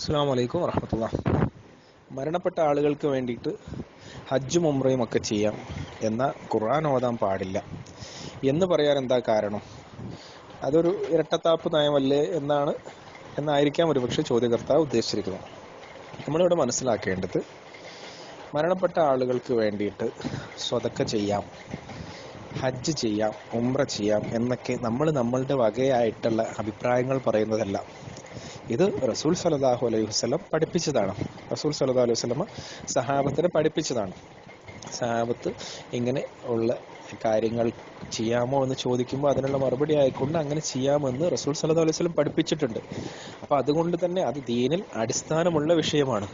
അസ്സാം വലൈക്കും വറഹമത്തുള്ള മരണപ്പെട്ട ആളുകൾക്ക് വേണ്ടിയിട്ട് ഹജ്ജും ഉംറയും ഒക്കെ ചെയ്യാം എന്ന ഖുർആൻ ഓതാൻ പാടില്ല. എന്ന് പറയാൻ എന്താ കാരണം? അതൊരു ഇരട്ടത്താപ്പ് നയമല്ലേ എന്നാണ് എന്നായിരിക്കാം ഒരുപക്ഷെ ചോദ്യകർത്താവ് ഉദ്ദേശിച്ചിരിക്കുന്നത്. നമ്മളിവിടെ മനസ്സിലാക്കേണ്ടത് മരണപ്പെട്ട ആളുകൾക്ക് വേണ്ടിയിട്ട് സ്വതക്ക ചെയ്യാം ഹജ്ജ് ചെയ്യാം ഉംറ ചെയ്യാം എന്നൊക്കെ നമ്മൾ നമ്മളുടെ വകയായിട്ടുള്ള അഭിപ്രായങ്ങൾ പറയുന്നതല്ല. ഇത് റസൂൽ സലല്ലാഹു അലൈഹി വസ്ലം പഠിപ്പിച്ചതാണ്. റസൂൽ സല്ലല്ലാഹു അലൈഹി വസ്ലമ സഹാബത്തിനെ പഠിപ്പിച്ചതാണ്. സഹാബത്ത് ഇങ്ങനെ ഉള്ള കാര്യങ്ങൾ ചെയ്യാമോ എന്ന് ചോദിക്കുമ്പോൾ അതിനുള്ള മറുപടി ആയിക്കൊണ്ട് അങ്ങനെ ചെയ്യാമെന്ന് റസൂൽ സല്ലല്ലാഹു അലൈഹി വസ്ലം പഠിപ്പിച്ചിട്ടുണ്ട്. അപ്പൊ അതുകൊണ്ട് തന്നെ അത് ദീനിൽ അടിസ്ഥാനമുള്ള വിഷയമാണ്.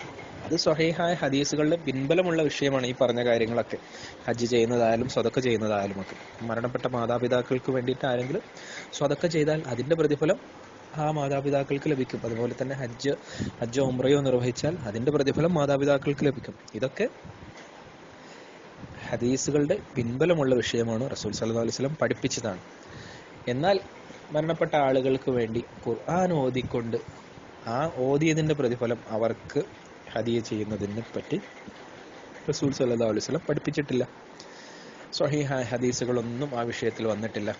അത് സ്വഹേഹായ ഹദീസുകളുടെ പിൻബലമുള്ള വിഷയമാണ് ഈ പറഞ്ഞ കാര്യങ്ങളൊക്കെ. ഹജ്ജ് ചെയ്യുന്നതായാലും സ്വതക്ക ചെയ്യുന്നതായാലും ഒക്കെ മരണപ്പെട്ട മാതാപിതാക്കൾക്ക് വേണ്ടിയിട്ട് ആരെങ്കിലും സ്വതക്ക ചെയ്താൽ അതിന്റെ പ്രതിഫലം ആ മാതാപിതാക്കൾക്ക് ലഭിക്കും. അതുപോലെ തന്നെ ഹജ്ജ് ഹജ്ജോ ഉംറയോ നിർവഹിച്ചാൽ അതിന്റെ പ്രതിഫലം മാതാപിതാക്കൾക്ക് ലഭിക്കും. ഇതൊക്കെ ഹദീസുകളുടെ പിൻബലമുള്ള വിഷയമാണ് റസൂൽ സല്ലല്ലാഹു അലൈഹി വസല്ലം പഠിപ്പിച്ചതാണ്. എന്നാൽ മരണപ്പെട്ട ആളുകൾക്ക് വേണ്ടി ഖുർആൻ ഓതിക്കൊണ്ട് ആ ഓതിയതിന്റെ പ്രതിഫലം അവർക്ക് ഹദിയ ചെയ്യുന്നതിനെ പറ്റി റസൂൽ സല്ലല്ലാഹു അലൈഹി വസല്ലം പഠിപ്പിച്ചിട്ടില്ല. സ്വഹീഹ ഹദീസുകളൊന്നും ആ വിഷയത്തിൽ വന്നിട്ടില്ല.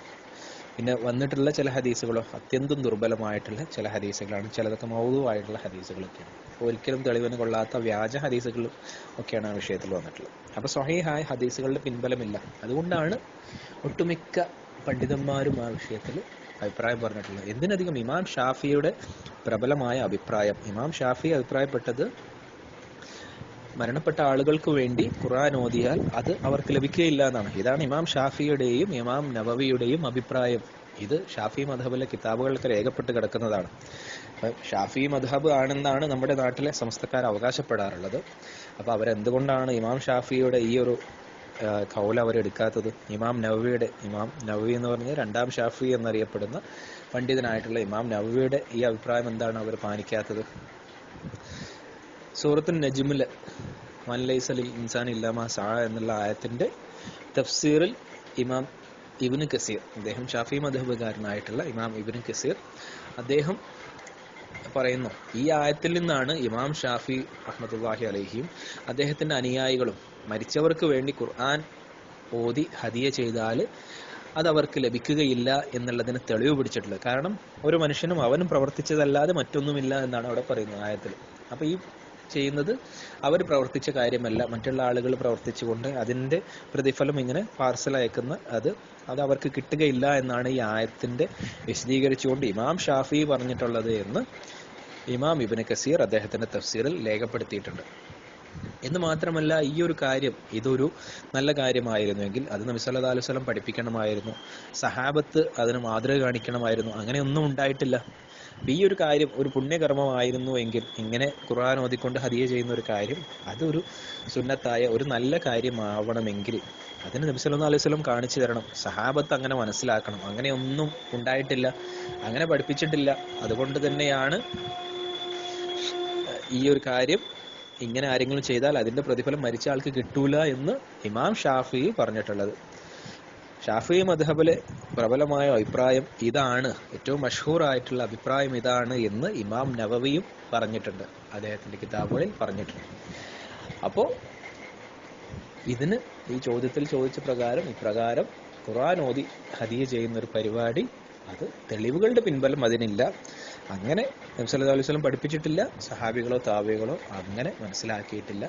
പിന്നെ വന്നിട്ടുള്ള ചില ഹദീസുകളോ അത്യന്തം ദുർബലമായിട്ടുള്ള ചില ഹദീസുകളാണ്. ചിലതൊക്കെ മൗതുവായിട്ടുള്ള ഹദീസുകളൊക്കെയാണ്. ഒരിക്കലും തെളിവിന് കൊള്ളാത്ത വ്യാജ ഹദീസുകൾ ഒക്കെയാണ് ആ വിഷയത്തിൽ വന്നിട്ടുള്ളത്. അപ്പോൾ സ്വഹീഹായ ഹദീസുകളുടെ പിൻബലമില്ല. അതുകൊണ്ടാണ് ഒട്ടുമിക്ക പണ്ഡിതന്മാരും ആ വിഷയത്തിൽ അഭിപ്രായം പറഞ്ഞിട്ടുള്ളത്. എന്തിനധികം ഇമാം ഷാഫിയുടെ പ്രബലമായ അഭിപ്രായം? ഇമാം ഷാഫി അഭിപ്രായപ്പെട്ടത് മരണപ്പെട്ട ആളുകൾക്ക് വേണ്ടി ഖുർആൻ ഓതിയാൽ അത് അവർക്ക് ലഭിക്കുകയില്ല എന്നാണ്. ഇതാണ് ഇമാം ഷാഫിയുടെയും ഇമാം നവവിയുടെയും അഭിപ്രായം. ഇത് ഷാഫി മധബിലെ കിതാബുകൾക്ക് രേഖപ്പെട്ട് കിടക്കുന്നതാണ്. ഷാഫി മധബ് ആണെന്നാണ് നമ്മുടെ നാട്ടിലെ സമസ്തക്കാർ അവകാശപ്പെടാറുള്ളത്. അപ്പൊ അവരെന്തുകൊണ്ടാണ് ഇമാം ഷാഫിയുടെ ഈ ഒരു കൗല അവരെടുക്കാത്തത്? ഇമാം നവവിയുടെ ഇമാം നവവി എന്ന് പറഞ്ഞ രണ്ടാം ഷാഫി എന്നറിയപ്പെടുന്ന പണ്ഡിതനായിട്ടുള്ള ഇമാം നവവിയുടെ ഈ അഭിപ്രായം എന്താണ് അവർ പാലിക്കാത്തത്? സൂറത്തു നജ്മിൽ മൻലൈസലിൽ ഇൻസാൻ ഇല്ലാമ സാ എന്നുള്ള ആയത്തിന്റെ തഫ്സീറിൽ ഇമാം ഇബിന് കസീർ അദ്ദേഹം ഷാഫി മധുബുകാരനായിട്ടുള്ള ഇമാം ഇബിന് കസീർ അദ്ദേഹം പറയുന്നു ഈ ആയത്തിൽ നിന്നാണ് ഇമാം ഷാഫി അഹമ്മദുല്ലാഹി അലഹിയും അദ്ദേഹത്തിന്റെ അനുയായികളും മരിച്ചവർക്ക് വേണ്ടി ഖുർആൻ ഓതി ഹദിയ ചെയ്താൽ അത് അവർക്ക് ലഭിക്കുകയില്ല എന്നുള്ളതിന് തെളിവ് പിടിച്ചിട്ടുള്ളത്. കാരണം ഒരു മനുഷ്യനും അവനും പ്രവർത്തിച്ചതല്ലാതെ മറ്റൊന്നുമില്ല എന്നാണ് അവിടെ പറയുന്നത് ആയത്തിൽ. അപ്പൊ ഈ ചെയ്യുന്നത്. അവർ പ്രവർത്തിച്ച കാര്യമല്ല. മറ്റുള്ള ആളുകൾ പ്രവർത്തിച്ചുകൊണ്ട് അതിന്റെ പ്രതിഫലം ഇങ്ങനെ പാർസൽ അയക്കുന്ന അത് അത് അവർക്ക് കിട്ടുകയില്ല എന്നാണ് ഈ ആയത്തിന്റെ വിശദീകരിച്ചുകൊണ്ട് ഇമാം ഷാഫി പറഞ്ഞിട്ടുള്ളത് എന്ന് ഇമാം ഇബിന് കസീർ അദ്ദേഹത്തിന്റെ തഫ്സീറിൽ രേഖപ്പെടുത്തിയിട്ടുണ്ട്. എന്ന് മാത്രമല്ല ഈ ഒരു കാര്യം ഇതൊരു നല്ല കാര്യമായിരുന്നുവെങ്കിൽ അത് നബി വസല്ലം പഠിപ്പിക്കണമായിരുന്നു. സഹാബത്ത് അതിന് മാതൃക കാണിക്കണമായിരുന്നു. അങ്ങനെയൊന്നും ഉണ്ടായിട്ടില്ല. ഈ ഒരു കാര്യം ഒരു പുണ്യകർമ്മമായിരുന്നു എങ്കിൽ ഇങ്ങനെ ഖുർആൻ ഓതിക്കൊണ്ട് ഹദിയ ചെയ്യുന്ന ഒരു കാര്യം അതൊരു സുന്നത്തായ ഒരു നല്ല കാര്യമാവണമെങ്കിൽ അതിന് നബി സല്ലല്ലാഹു അലൈഹി വസല്ലം കാണിച്ചു തരണം. സഹാബത്ത് അങ്ങനെ മനസ്സിലാക്കണം. അങ്ങനെയൊന്നും ഉണ്ടായിട്ടില്ല. അങ്ങനെ പഠിപ്പിച്ചിട്ടില്ല. അതുകൊണ്ട് തന്നെയാണ് ഈ ഒരു കാര്യം ഇങ്ങനെ ആരെങ്കിലും ചെയ്താൽ അതിന്റെ പ്രതിഫലം മരിച്ച ആൾക്ക് കിട്ടൂല എന്ന് ഇമാം ഷാഫി പറഞ്ഞിട്ടുള്ളത്. ഷാഫി മധബിലെ പ്രബലമായ അഭിപ്രായം ഇതാണ്. ഏറ്റവും മഷൂറായിട്ടുള്ള അഭിപ്രായം ഇതാണ് എന്ന് ഇമാം നവവിയും പറഞ്ഞിട്ടുണ്ട്. അദ്ദേഹത്തിന്റെ കിതാബുകളിൽ പറഞ്ഞിട്ടുണ്ട്. അപ്പോ ഇതിന് ഈ ചോദ്യത്തിൽ ചോദിച്ച പ്രകാരം ഇപ്രകാരം ഖുറാൻ ഓതി ഹദിയ ചെയ്യുന്ന ഒരു പരിപാടി അത് തെളിവുകളുടെ പിൻബലം അതിനില്ല. അങ്ങനെ നബ്സല്ലാ അലൈഹി സ്വലം പഠിപ്പിച്ചിട്ടില്ല. സഹാബികളോ താവികളോ അങ്ങനെ മനസ്സിലാക്കിയിട്ടില്ല.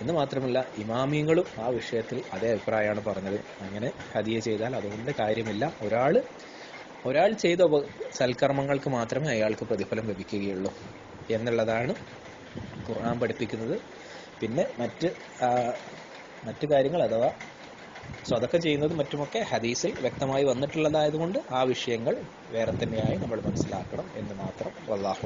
എന്ന് മാത്രമല്ല ഇമാമിയങ്ങളും ആ വിഷയത്തിൽ അതേ അഭിപ്രായമാണ് പറഞ്ഞത്. അങ്ങനെ ഹദിയ ചെയ്താൽ അതുകൊണ്ട് കാര്യമില്ല. ഒരാൾ ഒരാൾ ചെയ്ത സൽക്കർമ്മങ്ങൾക്ക് മാത്രമേ അയാൾക്ക് പ്രതിഫലം ലഭിക്കുകയുള്ളൂ എന്നുള്ളതാണ് ഖുർആൻ പഠിപ്പിക്കുന്നത്. പിന്നെ മറ്റ് മറ്റു കാര്യങ്ങൾ അഥവാ സ്വതക്ക ചെയ്യുന്നത് മറ്റുമൊക്കെ ഹദീസിൽ വ്യക്തമായി വന്നിട്ടുള്ളതായതുകൊണ്ട് ആ വിഷയങ്ങൾ വേറെ തന്നെയായി നമ്മൾ മനസ്സിലാക്കണം എന്ന് മാത്രം. വല്ലാഹു